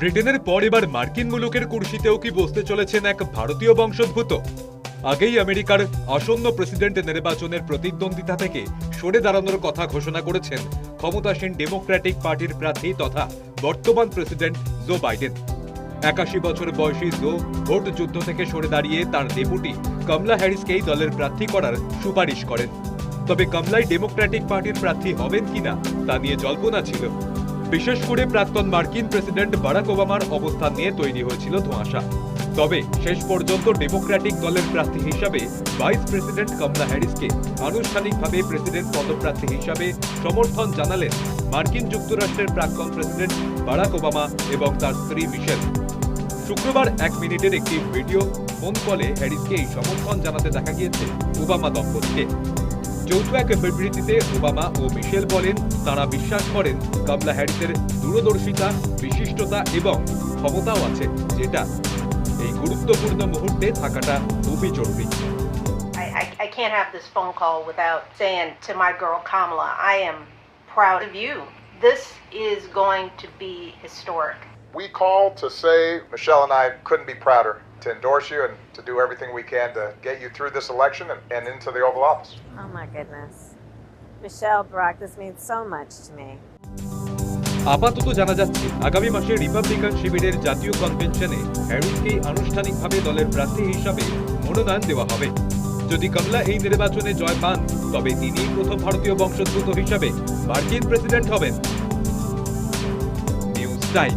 ব্রিটেনের পর এবার মার্কিন মুলুকের কুর্সিতেও কি বসতে চলেছেন এক ভারতীয় বংশোদ্ভূত? আগেই আমেরিকার আসন্ন প্রেসিডেন্ট নির্বাচনের প্রতিদ্বন্দ্বিতা থেকে সরে দাঁড়ানোর কথা ঘোষণা করেছেন ক্ষমতাসীন ডেমোক্র্যাটিক পার্টির প্রার্থী তথা বর্তমান প্রেসিডেন্ট জো বাইডেন। একাশি বছর বয়সী জো ভোট যুদ্ধ থেকে সরে দাঁড়িয়ে তার ডেপুটি কমলা হ্যারিসকেই দলের প্রার্থী করার সুপারিশ করেন। তবে কমলাই ডেমোক্র্যাটিক পার্টির প্রার্থী হবেন কিনা তা নিয়ে জল্পনা ছিল। বিশেষ করে প্রাক্তন মার্কিন প্রেসিডেন্ট বারাক ওবামার অবস্থান নিয়ে তৈরি হয়েছিল ধোঁয়াশা। তবে শেষ পর্যন্ত ডেমোক্র্যাটিক দলের প্রার্থী হিসাবে ভাইস প্রেসিডেন্ট কমলা হ্যারিসকে আনুষ্ঠানিকভাবে প্রেসিডেন্ট পদপ্রার্থী হিসাবে সমর্থন জানালেন মার্কিন যুক্তরাষ্ট্রের প্রাক্তন প্রেসিডেন্ট বারাক ওবামা এবং তার স্ত্রী মিশেল। শুক্রবার এক মিনিটের একটি ভিডিও, ফোন কলে হ্যারিসকে এই সমর্থন জানাতে দেখা গিয়েছে ওবামা দম্পতিকে। যৌথ এক বিবৃতিতে ওবামা ও মিশেল বলেন তারা বিশ্বাস করেন কমলা হ্যারিসের দূরদর্শিতা বিশিষ্টতা এবং ক্ষমতাও আছে যেটা এই গুরুত্বপূর্ণ মুহূর্তে থাকাটা খুবই জরুরি I, can't have this phone call without saying to my girl Kamala, I am proud of you. This is going to be historic. We called to say Michelle and I couldn't be prouder to endorse you and to do everything we can to get you through this election and, and into the Oval Office. Oh my goodness. Michelle Brock, this means so much to me. আপাতত জানা যাচ্ছে আগামী মাসে Republican শিবিরের জাতীয় কনভেনশনে হ্যারিসকেই আনুষ্ঠানিকভাবে দলের প্রার্থী হিসাবে মনোনয়ন দেওয়া হবে যদি কমলা এই নির্বাচনে জয় পান তবে তিনি প্রথম ভারতীয় বংশোদ্ভূত হিসাবে মার্কিন প্রেসিডেন্ট হবেন নিউজ টাইম